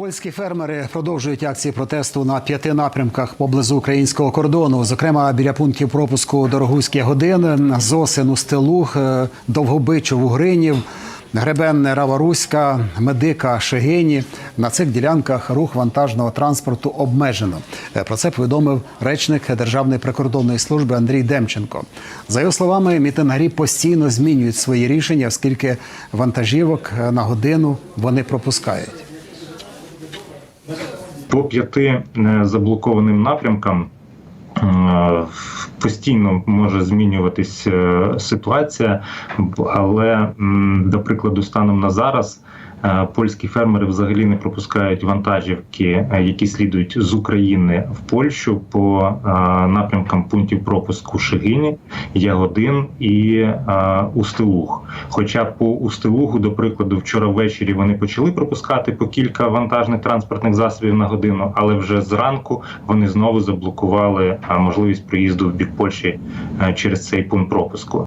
Польські фермери продовжують акції протесту на п'яти напрямках поблизу українського кордону, зокрема біля пунктів пропуску Дорогуський годин, Зосин, Устилуг, е, Довгобичов, Угринів, Гребенне, Раваруська, Медика, Шегині. На цих ділянках рух вантажного транспорту обмежено. Е, Про це повідомив речник Державної прикордонної служби Андрій Демченко. За його словами, мітингарі постійно змінюють свої рішення, оскільки вантажівок е, на годину вони пропускають. По п'яти е, заблокованим напрямкам е, постійно може змінюватись е, ситуація, але, до прикладу, станом на зараз. Е, Польські фермери взагалі не пропускають вантажівки, е, які слідують з України в Польщу по е, напрямкам пунктів пропуску Шигині, Ягодин і Устилуг. Хоча по Устилугу, до прикладу, вчора ввечері вони почали пропускати по кілька вантажних транспортних засобів на годину, але вже зранку вони знову заблокували можливість проїзду в бік Польщі через цей пункт пропуску.